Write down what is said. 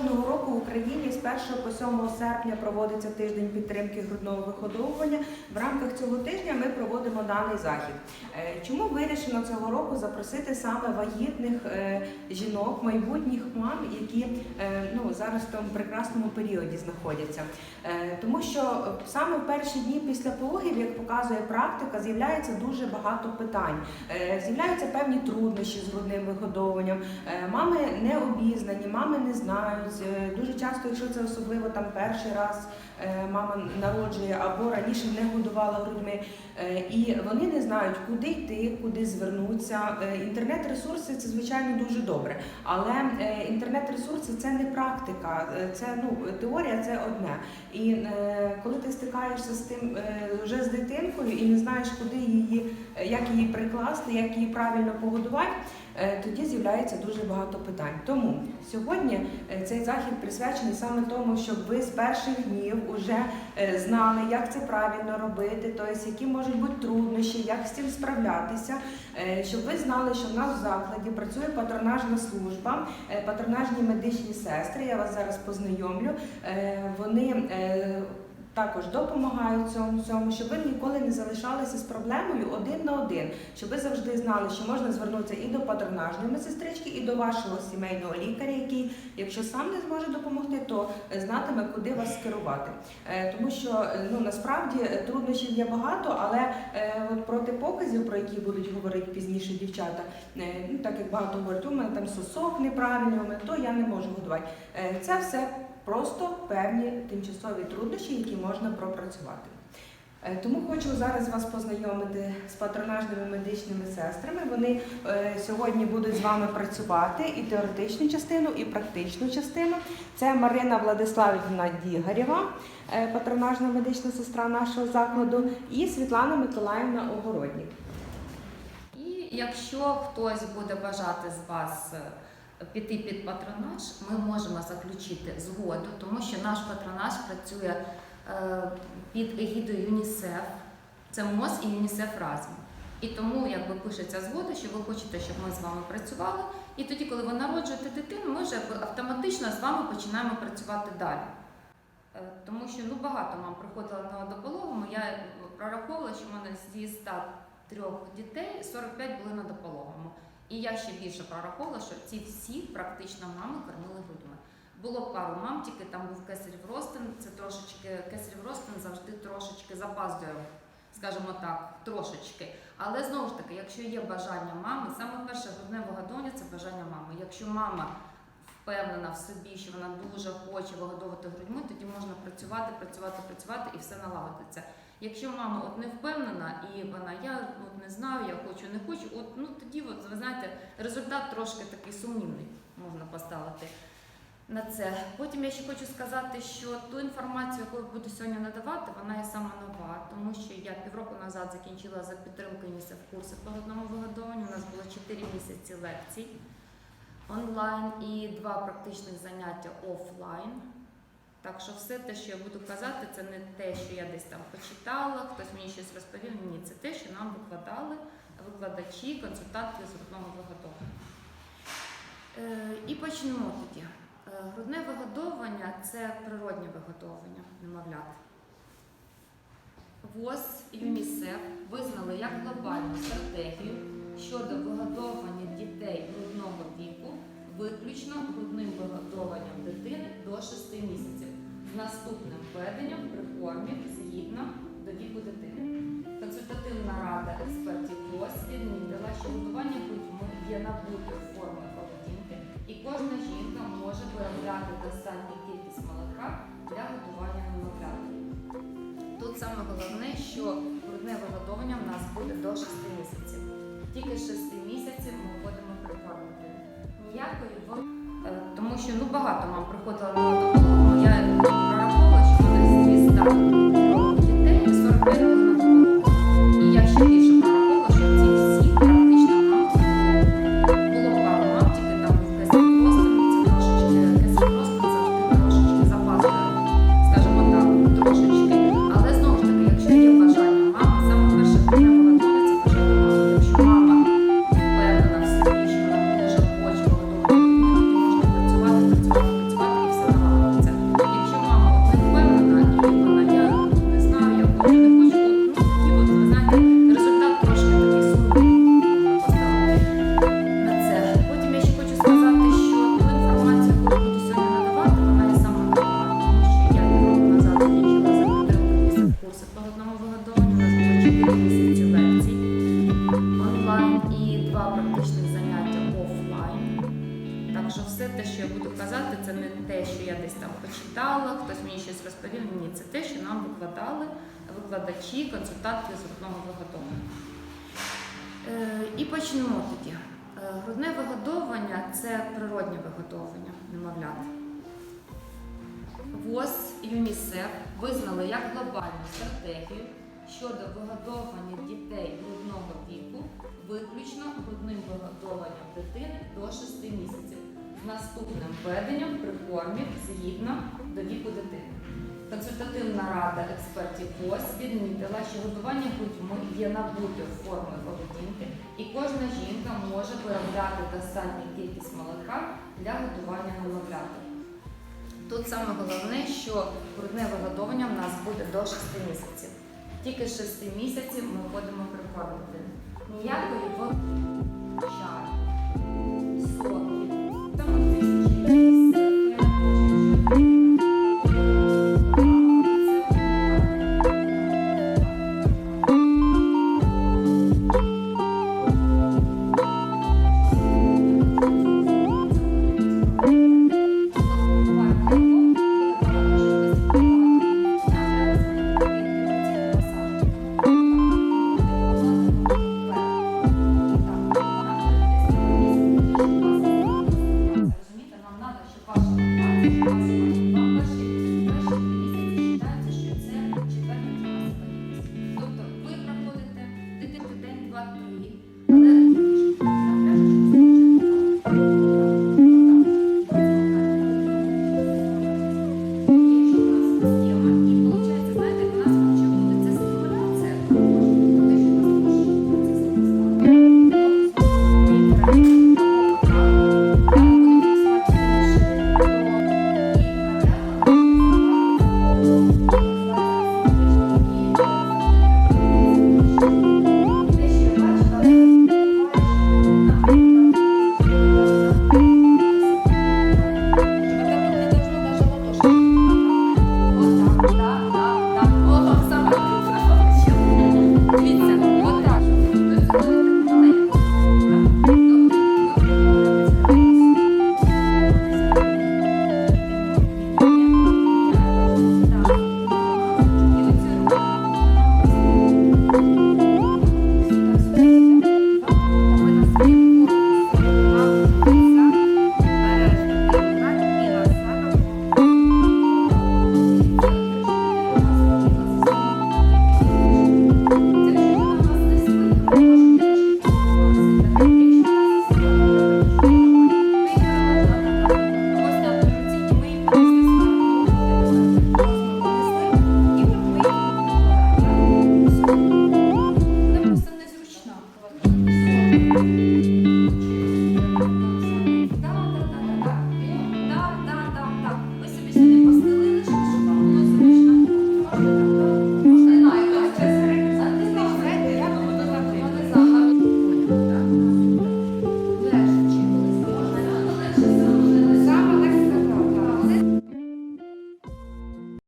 Так Україні з 1 по 7 серпня проводиться тиждень підтримки грудного вигодовування. В рамках цього тижня ми проводимо даний захід. Е, Чому вирішено цього року запросити саме вагітних е, жінок, майбутніх мам, які е, ну зараз в тому прекрасному періоді знаходяться? Тому що саме в перші дні після пологів, як показує практика, з'являється дуже багато питань. З'являються певні труднощі з грудним вигодовуванням. Е, Мами не обізнані, мами не знають. Е, Дуже часто, якщо це особливо там перший раз е, мама народжує або раніше не годувала грудьми, е, і вони не знають, куди йти, куди звернутися. Е, Інтернет-ресурси це звичайно дуже добре, але інтернет-ресурси це не практика, це ну теорія це одне. І коли ти стикаєшся з тим вже з дитинкою і не знаєш, куди її, як її прикласти, як її правильно погодувати, е, тоді з'являється дуже багато питань. Тому сьогодні е, цей захід присвячений саме тому, щоб ви з перших днів вже е, знали, як це правильно робити, тобто які можуть бути труднощі, як з цим справлятися, щоб ви знали, що в нас в закладі працює патронажна служба, патронажні медичні сестри. Я вас зараз познайомлю. Вони також допомагають цьому всьому, щоб ви ніколи не залишалися з проблемою один на один, щоб ви завжди знали, що можна звернутися і до патронажної медсестрички, і до вашого сімейного лікаря, який, якщо сам не зможе допомогти, то знатиме, куди вас скерувати. Е, Тому що е, ну насправді е, труднощів є багато, але от протипоказів, про які будуть говорити пізніше дівчата, ну так як багато говорять, у мене там сосок неправильний, то я не можу годувати. Це все просто певні тимчасові труднощі, які можна пропрацювати. Е, Тому хочу зараз вас познайомити з патронажними медичними сестрами. Вони е, сьогодні будуть з вами працювати і теоретичну частину, і практичну частину. Це Марина Владиславівна Дігарєва, е, патронажна медична сестра нашого закладу, і Світлана Миколаївна Огороднік. І якщо хтось буде бажати з вас піти під патронаж, ми можемо заключити згоду, тому що наш патронаж працює е, під егідою ЮНІСЕФ, це МОЗ і ЮНІСЕФ разом. І тому якби пишеться згода, що ви хочете, щоб ми з вами працювали. І тоді, коли ви народжуєте дитину, ми вже автоматично з вами починаємо працювати далі. Е, Тому що ну багато мам приходило на допологому. Я прораховувала, що в мене зі 103 дітей 45 були на допологому. І я ще більше прораховувала, що ці всі практично мами кормили грудьми. Було пару мам, тільки там був кесарів ростин. Це трошечки кесарів ростин завжди трошечки запаздує, скажімо так, трошечки. Але знову ж таки, якщо є бажання мами, саме перше грудне вигодовування це бажання мами. Якщо мама впевнена в собі, що вона дуже хоче вигодовувати грудьми, тоді можна працювати, працювати, працювати і все налагодиться. Якщо мама от не впевнена і вона я от не знаю, я хочу, не хочу, от ну тоді, от ви знаєте, результат трошки такий сумнівний можна поставити на це. Потім я ще хочу сказати, що ту інформацію, яку я буду сьогодні надавати, вона є саме нова, тому що я півроку назад закінчила за підтримки ЮНІСЕФ курси по одному вигодовуванню. У нас було 4 місяці лекцій онлайн і два практичних заняття офлайн. Так що все те, що я буду казати, це не те, що я десь там почитала, хтось мені щось розповів. Ні, це те, що нам викладали викладачі, консультанти з грудного виготовлення. Е, і почнемо тоді. Е, грудне вигодовування це природнє вигодовування немовлят. ВОЗ і ЮНІСЕФ визнали як глобальну стратегію щодо вигодовування дітей грудного віку виключно грудним вигодовуванням дитини до 6 місяців наступним введенням при формі згідно до віку дитини. Консультативна рада експертів ВОЗ відмітила, що годування грудьми є набутою формою поведінки, і кожна жінка може виробляти достатню кількість молока для годування немовляти. Тут саме головне, що грудне вигодовування в нас буде до 6 місяців. Тільки з 6 місяців ми вводимо при формі. Ніякої Е, тому що ну багато мам приходило на допомогу. Я Thank you. Щось розповів. Ні, це те, що нам викладали викладачі, консультанти з грудного виготовлення. Е, і почнемо тоді. Е, грудне вигодовування це природнє вигодовування немовлят. ВОЗ і ЮНІСЕФ визнали як глобальну стратегію щодо вигодовування дітей грудного віку виключно грудним вигодовуванням дитини до 6 місяців з наступним введенням прикормів згідно до віку дитини. Консультативна рада експертів ВОЗ відмітила, що годування грудьми є набутою формою поведінки, і кожна жінка може виробляти достатню кількість молока для годування немовляти. Тут саме головне, що грудне вигодовування в нас буде до 6 місяців. Тільки з 6 місяців ми будемо прикормити. Ніякої води,